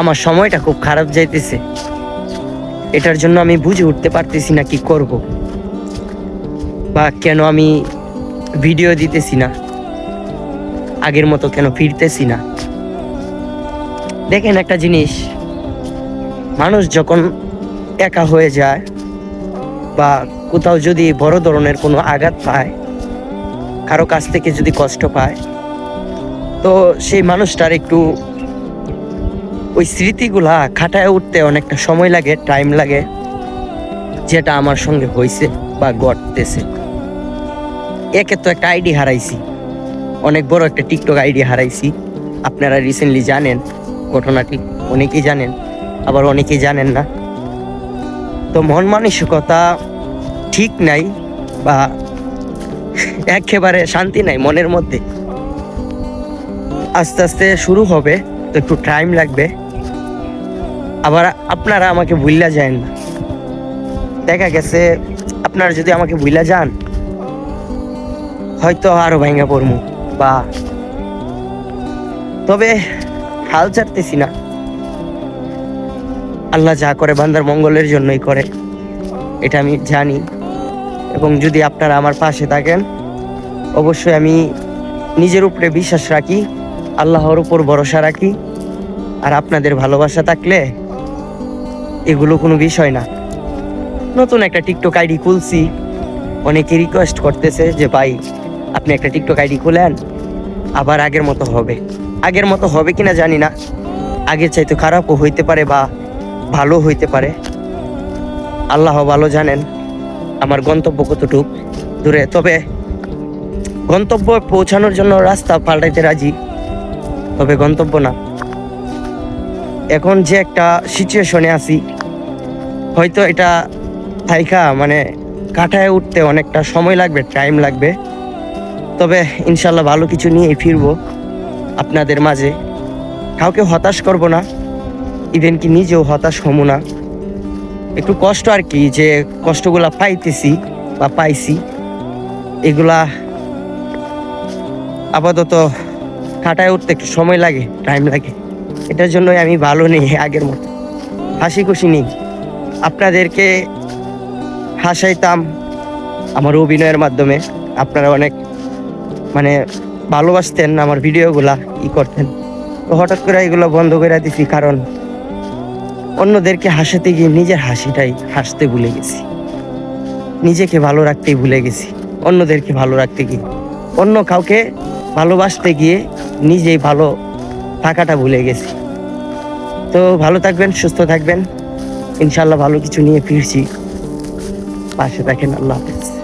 আমার সময়টা খুব খারাপ যাইতেছে। এটার জন্য আমি বুঝে উঠতে পারতেছি না কি করব। বা কেন আমি ভিডিও দিতেছি না। আগের মতো কেন ফিরতেছি না। দেখেন একটা জিনিস, মানুষ যখন একা হয়ে যায় বা কোথাও যদি বড় ধরনের কোনো আঘাত পায়, কারও কাছ থেকে যদি কষ্ট পায়, তো সেই মানুষটার একটু ওই স্মৃতিগুলা খাটায় উঠতে অনেকটা সময় লাগে টাইম লাগে, যেটা আমার সঙ্গে হয়েছে বা ঘটতেছে। একে তো একটা আইডি হারাইছি। অনেক বড় একটা টিকটক আইডি হারাইছি। আপনারা রিসেন্টলি জানেন, ঘটনাটি অনেকেই জানেন, আবার অনেকেই জানেন না। তো মন মানসিকতা ঠিক নাই বা একেবারে শান্তি নাই মনের মধ্যে। আস্তে আস্তে শুরু হবে, তো একটু টাইম লাগবে। আবার আপনারা আমাকে ভুললা যান না। দেখা গেছে, আপনারা যদি আমাকে ভুললা যান, হয়তো আরও ভাঙ্গা পড়মু, বা। তবে হাল ছাড়তেছি না। আল্লাহ যা করে, বান্দার মঙ্গলের জন্যই করে। এটা আমি জানি। এবং যদি আপনারা আমার পাশে থাকেন, অবশ্যই আমি নিজের উপরে বিশ্বাস রাখি, আল্লাহর উপর ভরসা রাখি। আর আপনাদের ভালোবাসা থাকলে এগুলো কোনো বিষয় না। নতুন একটা টিকটক আইডি খুলছি। অনেকে রিকোয়েস্ট করতেছে যে, ভাই, আপনি একটা টিকটক আইডি খুলেন, আবার আগের মতো হবে। আগের মতো হবে কিনা জানি না। আগের চাইতে খারাপও হইতে পারে বা ভালো হইতে পারে। আল্লাহ ভালো জানেন আমার গন্তব্য কতটুক দূরে। তবে গন্তব্য পৌঁছানোর জন্য রাস্তা পাল্টাইতে রাজি। তবে গন্তব্য না। এখন যে একটা সিচুয়েশনে আছি, হয়তো এটা থাইকা মানে কাটায় উঠতে অনেকটা সময় লাগবে টাইম লাগবে। তবে ইনশাল্লাহ ভালো কিছু নিয়েই ফিরবো আপনাদের মাঝে। কাউকে হতাশ করব না ইভেন কি নিজেও হতাশ হমু না। একটু কষ্ট আর কি, যে কষ্টগুলা পাইতেছি বা পাইছি, এগুলা আপাতত কাটায় উঠতে একটু সময় লাগে টাইম লাগে। এটার জন্যই আমি ভালো নেই আগের মতো। হাসি খুশি নেই। আপনাদেরকে হাসাইতাম আমার অভিনয়ের মাধ্যমে। আপনারা অনেক মানে ভালোবাসতেন আমার ভিডিওগুলা, ই করতেন। তো হঠাৎ করে এগুলো বন্ধ করে দিছি কারণ অন্যদেরকে হাসাতে গিয়ে নিজের হাসিটাই হাসতে ভুলে গেছি। নিজেকে ভালো রাখতেই ভুলে গেছি, অন্যদেরকে ভালো রাখতে গিয়ে। অন্য কাউকে ভালোবাসতে গিয়ে নিজেই ভালো থাকাটা ভুলে গেছি। তো ভালো থাকবেন, সুস্থ থাকবেন। ইনশাল্লাহ ভালো কিছু নিয়ে ফিরছি। পাশে থাকেন, আল্লাহ হাফেজ।